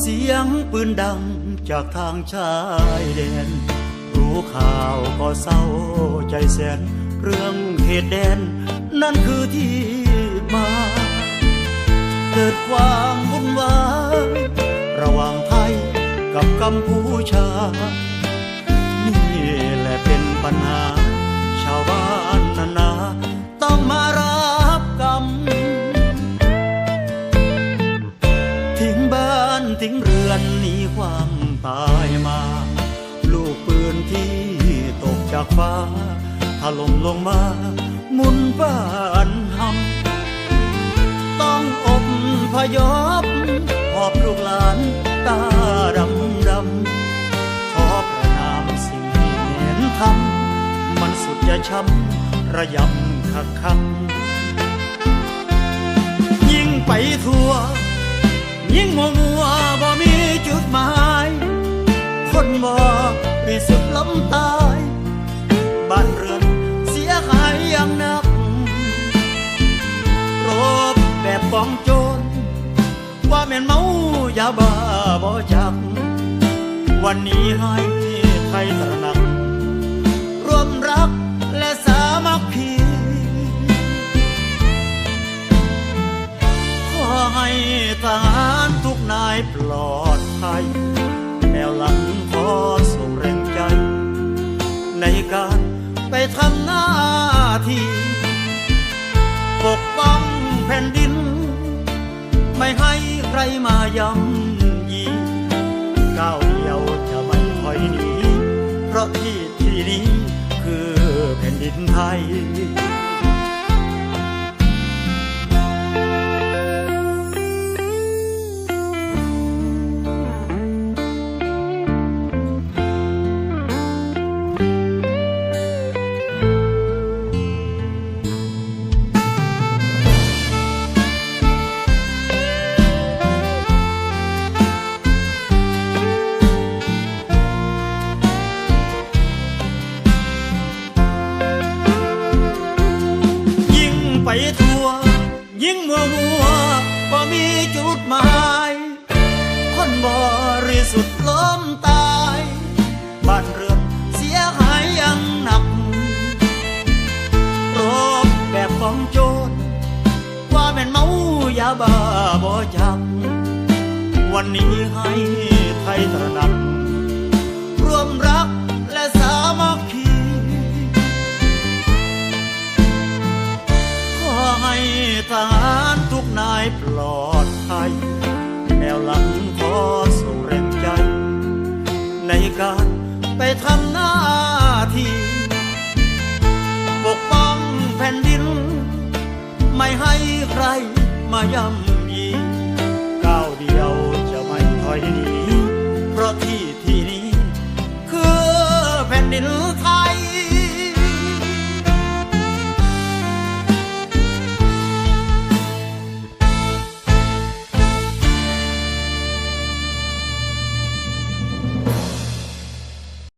เสียงปืนดังจากทางชายแดน รู้ข่าวก็เศร้าใจแสน เรื่องเหตุแดน นั่นคือที่มา เกิดความวุ่นวายระหว่างไทยกับกัมพูชา ทิ้งเรือนหนีความตายมา ลูกปืนที่ตกจากฟ้าถล่มลงมามุนบ้านหำต้องอบพยพหอบลูกหลานตาดำดำขอประนามสิ่งที่เห็นทำมันสุดจะช้ำระยำคักคำยิ่งไปทั่ว บ่มีสุดล้มตาย บ้านเรือนเสียหายอย่างหนักรบแบบกองโจร ว่าแม่นเมายาบ้าบ่จัก วันนี้ให้ไทยตระหนัก ร่วมรักและสามัคคีขอให้ทหารทุกนายปลอดภัย นวหลังขอส่งแรงใจ ในการไปทำหน้าที่ปกป้องแผ่นดิน ไม่ให้ใครมาย่ำยีก้าวเดียวจะไม่ถอยหนีเพราะที่ที่นี้คือแผ่นดินไทย ไปทั่ว ยิ่งมัวมัวบ่มีจุดหมาย คนบริสุทธิ์ล้มตาย บ้านเรือนเสียหายย่างหนักรบแบบกองโจรว่าแม่นเมายาบ้าบ่จักวันนี้ให้ไทยตระหนัก ปลอดภัยแนวหลังพอส่งแรงใจ ในการไปทำหน้าที่ปกป้องแผ่นดิน ไม่ให้ใครมาย่ำยีก้าวเดียวจะไม่ถอยหนีเพราะที่ที่นี้ คือแผ่นดินไทย